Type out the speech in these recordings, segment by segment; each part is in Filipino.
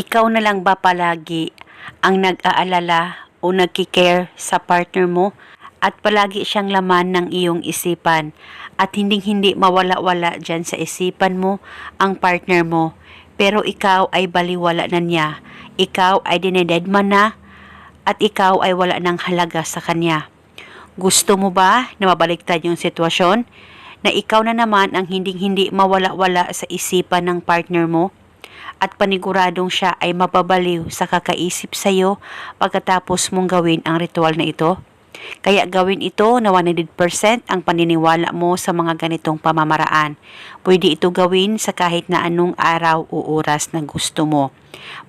Ikaw na lang ba palagi ang nag-aalala o nagkikare sa partner mo at palagi siyang laman ng iyong isipan at hinding-hindi mawala-wala dyan sa isipan mo ang partner mo pero ikaw ay baliwala na niya. Ikaw ay dinededma na at ikaw ay wala ng halaga sa kanya. Gusto mo ba na mabaliktad yung sitwasyon? Na ikaw na naman ang hinding-hindi mawala-wala sa isipan ng partner mo? At paniguradong siya ay mapabaliw sa kakaisip sa iyo pagkatapos mong gawin ang ritual na ito? Kaya gawin ito na 100% ang paniniwala mo sa mga ganitong pamamaraan. Pwede ito gawin sa kahit na anong araw o oras na gusto mo.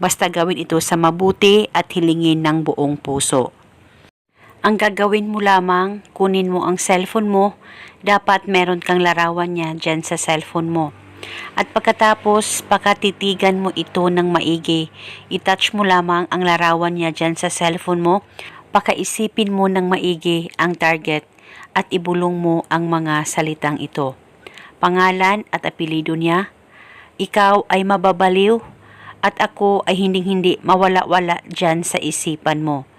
Basta gawin ito sa mabuti at hilingin ng buong puso. Ang gagawin mo lamang, kunin mo ang cellphone mo, dapat meron kang larawan niya dyan sa cellphone mo. At pagkatapos, pakatitigan mo ito ng maigi. I-touch mo lamang ang larawan niya dyan sa cellphone mo, pakaisipin mo ng maigi ang target at ibulong mo ang mga salitang ito. Pangalan at apelido niya, ikaw ay mababaliw at ako ay hinding-hindi mawala-wala dyan sa isipan mo.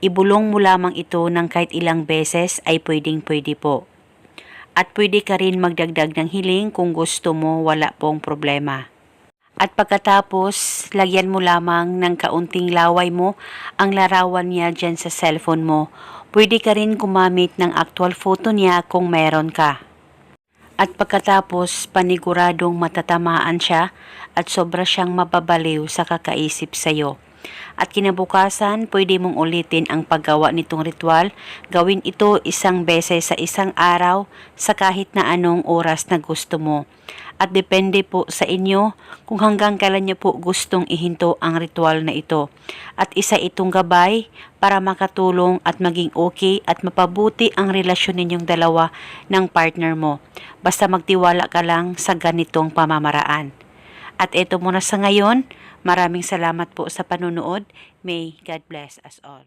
Ibulong mo lamang ito ng kahit ilang beses ay pwedeng-pwede po. At pwede ka rin magdagdag ng hiling kung gusto mo wala pong problema. At pagkatapos, lagyan mo lamang ng kaunting laway mo ang larawan niya dyan sa cellphone mo. Pwede ka rin gumamit ng actual photo niya kung meron ka. At pagkatapos, paniguradong matatamaan siya at sobra siyang mababaliw sa kakaisip sa'yo. At kinabukasan, pwede mong ulitin ang paggawa nitong ritual. Gawin ito isang beses sa isang araw sa kahit na anong oras na gusto mo. At depende po sa inyo kung hanggang kailan niyo po gustong ihinto ang ritual na ito. At isa itong gabay para makatulong at maging okay at mapabuti ang relasyon ninyong dalawa ng partner mo. Basta magtiwala ka lang sa ganitong pamamaraan. At ito muna sa ngayon. Maraming salamat po sa panunood. May God bless us all.